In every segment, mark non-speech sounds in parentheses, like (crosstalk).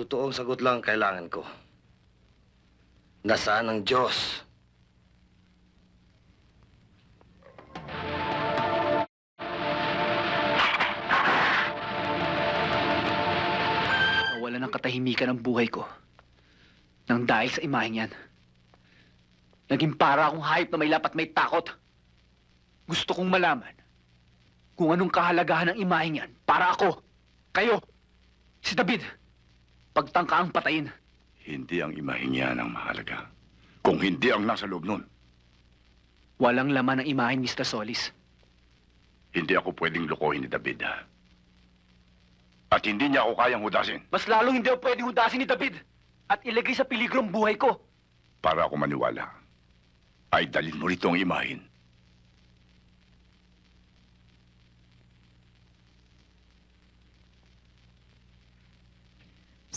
Totoong sagot lang ang kailangan ko. Nasaan ang Diyos? Nawala ng katahimikan ang buhay ko. Nang dahil sa imaheng yan. Naging para akong hayop na may lapat may takot. Gusto kong malaman kung anong kahalagahan ng imaheng yan para ako, kayo, si David. Pagtangka ang patayin. Hindi ang imahing yan ang mahalaga. Kung hindi ang nasa loob nun, Walang laman ng imahen, Mr. Solis. hindi ako pwedeng lokohin ni David. ha? At hindi niya ako kayang hudasin Mas lalong hindi ako pwedeng hudasin ni David at ilagay sa peligro ang buhay ko. para ako maniwala. Ay dalhin mo rito ang imahin.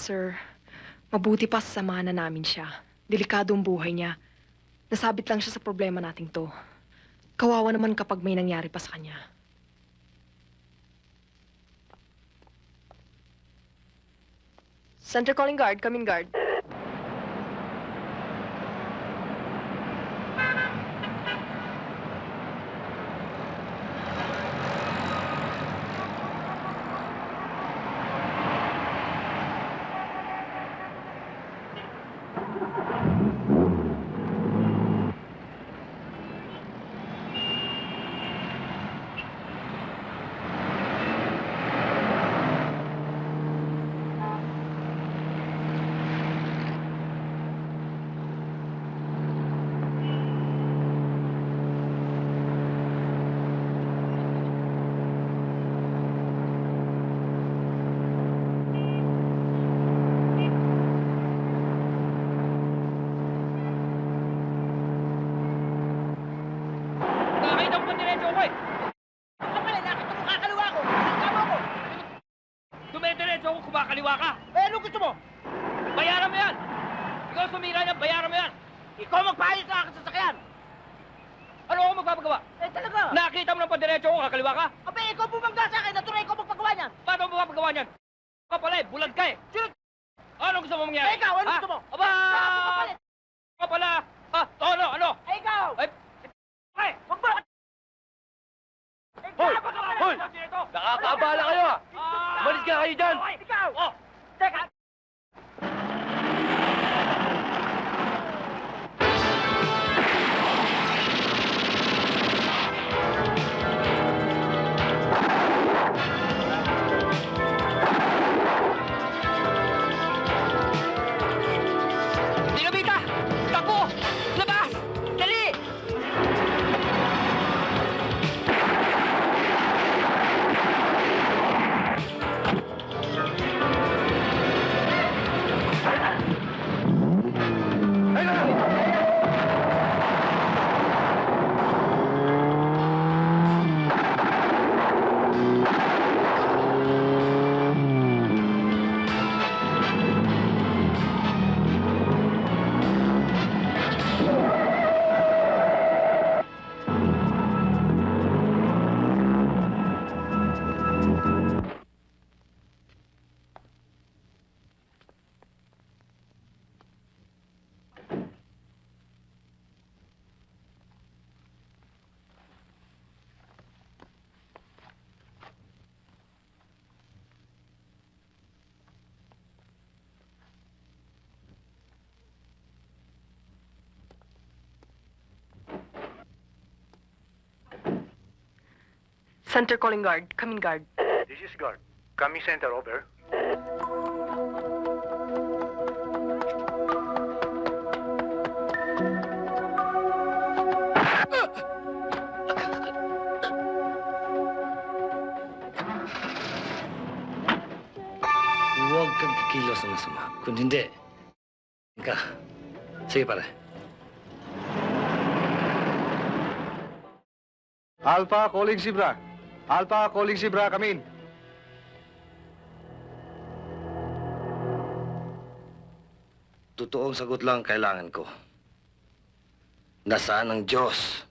Sir, mabuti pa sasamahan na namin siya. Delikado ang buhay niya. Nasabit lang siya sa problema nating to. Kawawa naman kapag may nangyari pa sa kanya. Center calling guard, coming guard. Pa diretso ako eh. Ano pala, nakita mo kakaliwa ko. Tama ko. Dumediretso ako, kumakaliwa ka. Eh, ano gusto mo? Bayaran mo yan. Ikaw sumira niyan, bayaran mo yan. Ikaw magpahayos sa akin sa sasakyan. Ano ako magpapagawa? Eh, talaga. Nakita mo lang pa diretso ako, kakaliwa ka? Abe, ikaw bumangga sa akin. Natuloy ko magpagawa niyan. Paano mo magpapagawa niyan? Ka pala eh, bulag ka eh. Sino? Ano gusto mo mangyari? ikaw, ano gusto mo? Aba! Center calling guard, coming guard. This is guard. Coming center, over. Huwag kang kikilos ng masama. Kung hindi, ka. Sige pare. Alpha calling Zebra. Alpha calling Zebra, come in. Totoong sagot lang ang kailangan ko. Nasaan ang Diyos?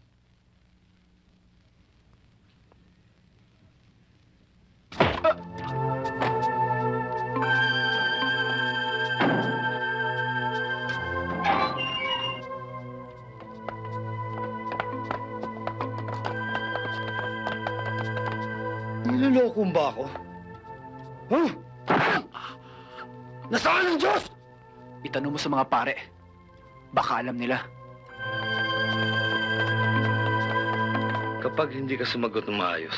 Niloloko ba ako? Huh? Nasaan ang Diyos? Itanong mo sa mga pare. Baka alam nila. Kapag hindi ka sumagot ng maayos,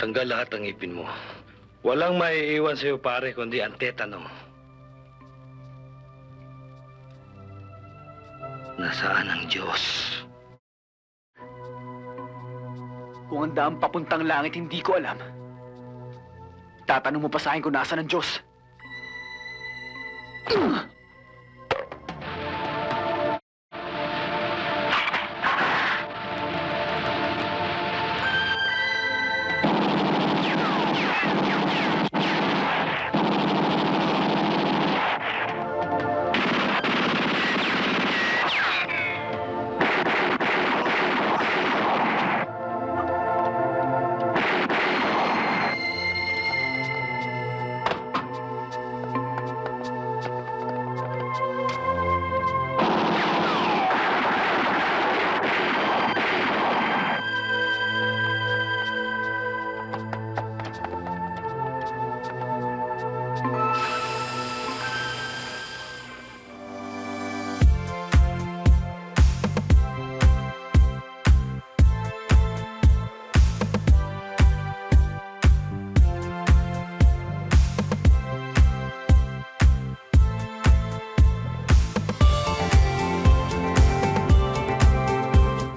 tanggal lahat ang ipin mo. Walang maiiwan sa'yo pare kundi ang tetano. Nasaan ang Diyos? Kung ang daan papuntang langit, hindi ko alam. Tatanong mo pa sa akin kung nasa ng Diyos. (clears throat)